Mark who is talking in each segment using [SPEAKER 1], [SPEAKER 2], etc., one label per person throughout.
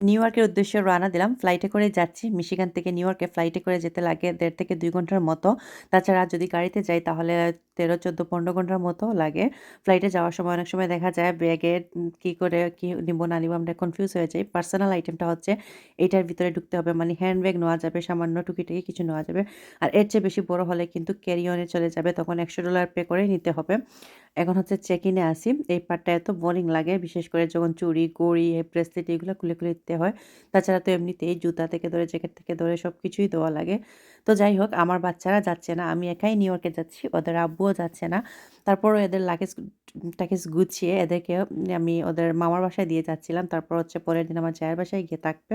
[SPEAKER 1] New ইয়র্কের উদ্দেশ্যে রওনা দিলাম। ফ্লাইটে করে যাচ্ছি। মিশিগান থেকে নিউ ইয়র্কে ফ্লাইটে করে যেতে লাগে দেড় থেকে দুই ঘণ্টার মতো। তাছাড়া যদি গাড়িতে যাই তাহলে ১৩, ১৪, ১৫ ঘণ্টার মতো লাগে। ফ্লাইটে যাওয়ার সময় অনেক সময় দেখা যায় ব্যাগে কি করে কি নিবো না নিবো আমরা কনফিউজ হয়ে যাই। পার্সোনাল আইটেমটা হচ্ছে এটার ভিতরে ঢুকতে হবে। মানে হ্যান্ড ব্যাগ নেওয়া যাবে, সামান্য টুকিটাকি কিছু নেওয়া যাবে। আর এর চেয়ে বেশি বড় হলে কিন্তু ক্যারি অন চলে যাবে। তখন $১০০ পে করে নিতে হবে। এখন হচ্ছে চেক ইনে আছি। এই পার্টটা এত বোরিং লাগে। বিশেষ করে যখন চুড়ি, ঘড়ি, ব্রেসলেট এগুলো খুলে, খুলে দিতে হয়। তাছাড়া তো এমনিতেই জুতা থেকে ধরে, জ্যাকেট থেকে ধরে সব কিছুই দেওয়া লাগে। তো যাই হোক, আমার বাচ্চারা যাচ্ছে না। আমি একাই নিউ ইয়র্কে যাচ্ছি। ওদের আব্বুও যাচ্ছে না। তারপরও এদের লাগেজ টাকেজ গুছিয়ে এদেরকে আমি ওদের মামার বাসায় দিয়ে যাচ্ছিলাম। তারপর হচ্ছে পরের দিন আমার জায়ের বাসায় গিয়ে থাকবে।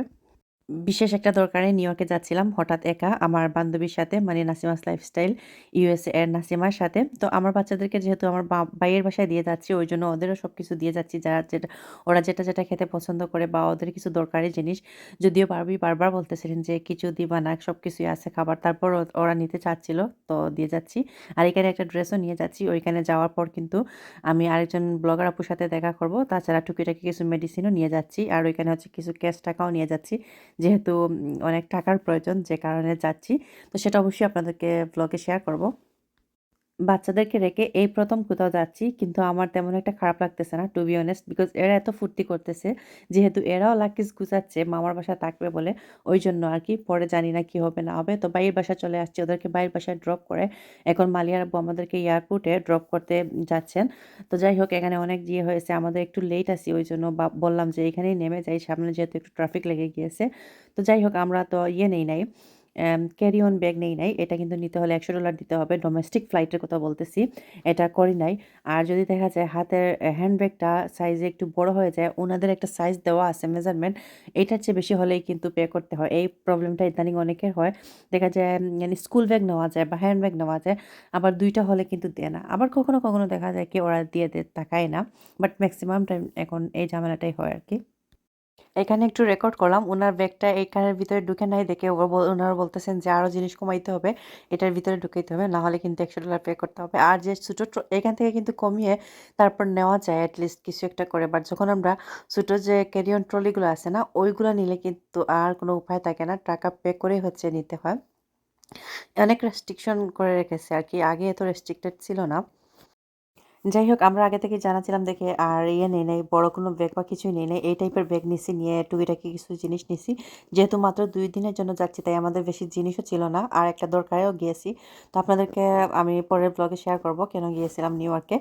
[SPEAKER 1] বিশেষ একটা দরকারে নিউ ইয়র্কে যাচ্ছিলাম হঠাৎ একা আমার বান্ধবীর সাথে মানে নাসিমাস লাইফস্টাইল ইউএসএ এর নাসিমার সাথে। তো আমার বাচ্চাদেরকে যেহেতু আমার বা ভাইয়ের বাসায় দিয়ে যাচ্ছি ওই জন্য ওদেরও সবকিছু দিয়ে যাচ্ছি যারা যেটা ওরা যেটা, যেটা খেতে পছন্দ করে বা ওদের কিছু দরকারি জিনিস। যদিও বারবি বারবার বলতেছিলেন যে, "কিছু দিবা না, সবকিছুই আছে খাবার।" তারপর ওরা নিতে চাচ্ছিল, তো দিয়ে যাচ্ছি। আর এখানে একটা ড্রেসও নিয়ে যাচ্ছি। ওইখানে যাওয়ার পর কিন্তু আমি আরেকজন ব্লগার আপুর সাথে দেখা করব। তাছাড়া টুকিটাকি কিছু মেডিসিনও নিয়ে যাচ্ছি। আর ওইখানে হচ্ছে কিছু ক্যাশ টাকাও নিয়ে যাচ্ছি। যেহেতু অনেক টাকার প্রয়োজন যে কারণে যাচ্ছি। তো সেটা অবশ্যই আপনাদেরকে ব্লগে শেয়ার করব। বাচ্চাদেরকে রেখে এই প্রথম কোথাও যাচ্ছি। কিন্তু আমার তেমন একটা খারাপ লাগতেছে না টু বি অনেস্ট বিকজ এরা এত ফুর্তি করতেছে। যেহেতু এরাও লাকিজ গুছাচ্ছে, মামার বাসা থাকবে বলে, ওই জন্য আর কি, পরে জানি না কি হবে, না হবে। তো ভাইয়ের বাসায় চলে আসছি। ওদেরকে ভাইয়ের বাসায় ড্রপ করে, এখন মালিয়ার আব্বু আমাদেরকে এয়ারপোর্টে ড্রপ করতে যাচ্ছেন। তো যাই হোক, এখানে অনেক ইয়ে হয়েছে। আমাদের একটু লেট আছি ওইজন্য বা, বললাম যে এখানেই নেমে যাই। সামনে যেহেতু একটু ট্রাফিক লেগে গিয়েছে। তো যাই হোক, আমরা তো ইয়ে নেই নাই ক্যারি অন ব্যাগ নেই নাই। এটা কিন্তু নিতে হলে $১০০ দিতে হবে। ডোমেস্টিক ফ্লাইটের কথা বলতেছি। এটা করি নাই। আর যদি দেখা যায় হাতের অ্যা হ্যান্ড ব্যাগটা সাইজে একটু বড় হয়ে যায়, ওনাদের একটা সাইজ দেওয়া আছে মেজারমেন্ট। এটার চেয়ে বেশি হলেই কিন্তু পে করতে হয়। এই প্রবলেমটা ইদানিং অনেকের হয়। দেখা যায় মানে স্কুল ব্যাগ নেওয়া যায় বা হ্যান্ড ব্যাগ নেওয়া যায়। আবার দুইটা হলে কিন্তু দেয় না। আবার কখনো, কখনো দেখা যায় কি ওরা দিয়ে দেয় তাকায় না। বাট ম্যাক্সিমাম টাইম এখন এই ঝামেলাটাই হয় আরকি। এখানে একটু রেকর্ড করলাম। উনার ব্যাগটা এইখানের ভিতরে ঢুকে নাই দেখে ও বল উনারা বলতেছেন যে, "আরও জিনিস কমাইতে হবে। এটার ভিতরে ঢুকাইতে হবে। না হলে কিন্তু $১০০ পে করতে হবে।" আর যে ছোট এখান থেকে কিন্তু কমিয়ে তারপর নেওয়া যায় এট লিস্ট কিছু একটা করে। বাট যখন আমরা ছোট যে ক্যারিয়ন ট্রলিগুলো আছে না? ওইগুলো নিলে কিন্তু আর কোনো উপায় থাকে না। টাকা পে করেই হচ্ছে নিতে হয়। অনেক রেস্ট্রিকশন করে রেখেছে আর কি আগে এত রেস্ট্রিক্টেড ছিল না। যাই হোক আমরা আগে থেকে জানাছিলাম দেখে আর ইয়ে নেই নাই, বড় কোনো ব্যাগ বা কিছুই নেই নেই এই টাইপের ব্যাগ নিছি, নিয়ে টুকিটাকি কিছু জিনিস নিছি। যেহেতু মাত্র দুই দিনের জন্য যাচ্ছি তাই আমাদের বেশি জিনিসও ছিল না। আর একটা দরকারেও গিয়েছি। তো আপনাদেরকে আমি পরের ব্লগে শেয়ার করব কেন গিয়েছিলাম নিউ ইয়র্কে।